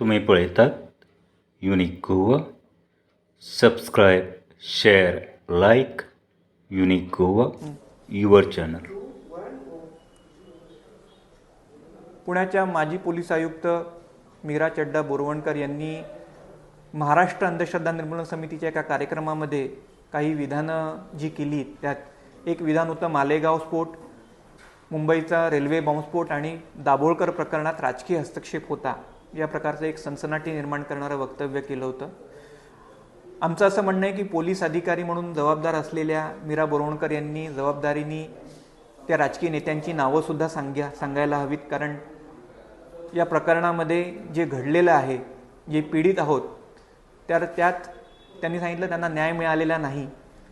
तुम्ही पळयतात unique Goa. Subscribe share like unique Goa your channel पुण्याच्या माजी पोलीस आयुक्त मीरा चड्डा बोरवणकर यांनी महाराष्ट्र अंधश्रद्धा निर्मूलन समितीच्या एका कार्यक्रमामध्ये काही विधानं जी केली त्यात एक विधान होतं मालेगाव स्फोट मुंबईचा रेल्वे बॉम्बस्फोट आणि दाभोळकर प्रकरणात राजकीय हस्तक्षेप होता. या प्रकारचं एक सनसनाटी निर्माण करणारं वक्तव्य केलं होतं. आमचं असं म्हणणं आहे की पोलीस अधिकारी म्हणून जबाबदार असलेल्या मीरा बोरवणकर यांनी जबाबदारीने त्या राजकीय नेत्यांची नावंसुद्धा सांग्या सांगायला हवीत. कारण या प्रकरणामध्ये जे घडलेलं आहे जे पीडित आहोत तर त्यात त्यांनी सांगितलं त्यांना न्याय मिळालेला नाही.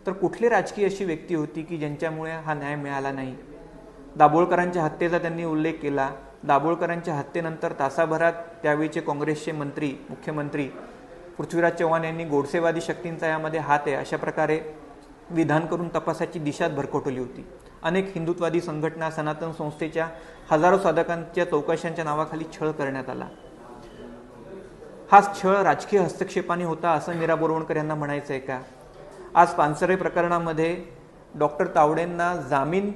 तर कुठली राजकीय अशी व्यक्ती होती की ज्यांच्यामुळे हा न्याय मिळाला नाही? दाभोळकरांच्या हत्येचा त्यांनी उल्लेख केला. दाभोळकरांच्या हत्येनंतर तासाभरात त्यावेळीचे काँग्रेसचे मंत्री मुख्यमंत्री पृथ्वीराज चव्हाण यांनी गोडसेवादी शक्तींचा यामध्ये हात आहे अशा प्रकारे विधान करून तपासाची दिशात भरकटवली होती. अनेक हिंदुत्वादी संघटना सनातन संस्थेच्या हजारो साधकांच्या चौकशांच्या नावाखाली छळ करण्यात आला. हा छळ राजकीय हस्तक्षेपाने होता असं मीरा बोरवणकर यांना म्हणायचं आहे का? आज पानसरे प्रकरणामध्ये डॉक्टर तावडेंना जामीन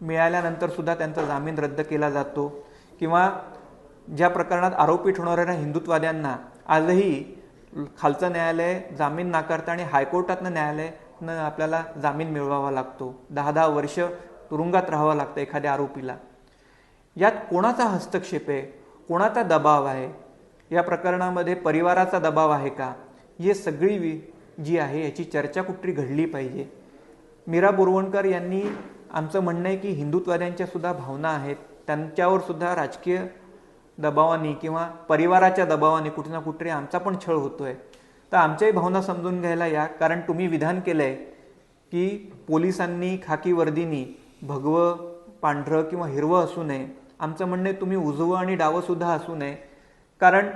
मिळाल्यानंतर सुद्धा त्यांचा जामीन रद्द केला जातो. किंवा ज्या प्रकरणात आरोपी ठरवणाऱ्या हिंदुत्वाद्यांना आजही खालचं न्यायालय जामीन नाकारतं आणि हायकोर्टातनं न्यायालयानं आपल्याला जामीन मिळवावा लागतो. दहा दहा वर्ष तुरुंगात राहावं लागतं एखाद्या आरोपीला. यात कोणाचा हस्तक्षेप आहे? कोणाचा दबाव आहे? या प्रकरणामध्ये परिवाराचा दबाव आहे का? हे सगळी जी आहे याची चर्चा कुठली घडली पाहिजे. मीरा बोरवणकर यांनी आमचं म्हणणं आहे की हिंदुत्वाद्यांच्या सुद्धा भावना आहेत. त्यांच्यावर सुद्धा राजकीय दबावाने किंवा परिवाराच्या दबावाने कुठे ना कुठे आमचा पण छळ होतोय. तर आमच्याही भावना समजून घ्यायला या. कारण तुम्ही विधान केलंय की पोलिसांनी खाकी वर्दीनी भगवं पांढरं किंवा हिरवं असू नये. आमचं म्हणणं आहे तुम्ही उजवं आणि डावं सुद्धा असू नये. कारण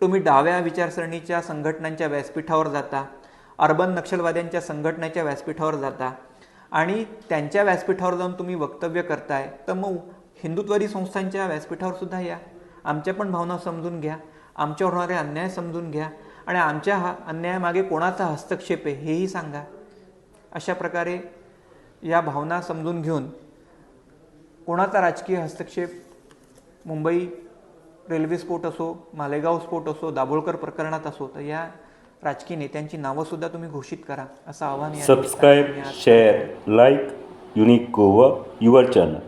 तुम्ही डाव्या विचारसरणीच्या संघटनांच्या व्यासपीठावर जाता. अर्बन नक्षलवाद्यांच्या संघटनेच्या व्यासपीठावर जाता. आणि त्यांच्या व्यासपीठावर जाऊन तुम्ही वक्तव्य करताय तर मग हिंदुत्वादी संस्थांच्या व्यासपीठावर सुद्धा या. आमच्या पण भावना समजून घ्या. आमच्यावर होणारे अन्याय समजून घ्या. आणि आमच्या हा अन्यायामागे कोणाचा हस्तक्षेप आहे हेही सांगा. अशा प्रकारे या भावना समजून घेऊन कोणाचा राजकीय हस्तक्षेप? मुंबई रेल्वे स्फोट असो मालेगाव स्फोट असो दाभोळकर प्रकरणात असो तर या राजकीय नेत्यांची नावंसुद्धा तुम्ही घोषित करा असं आव्हान subscribe share like unique Goa your channel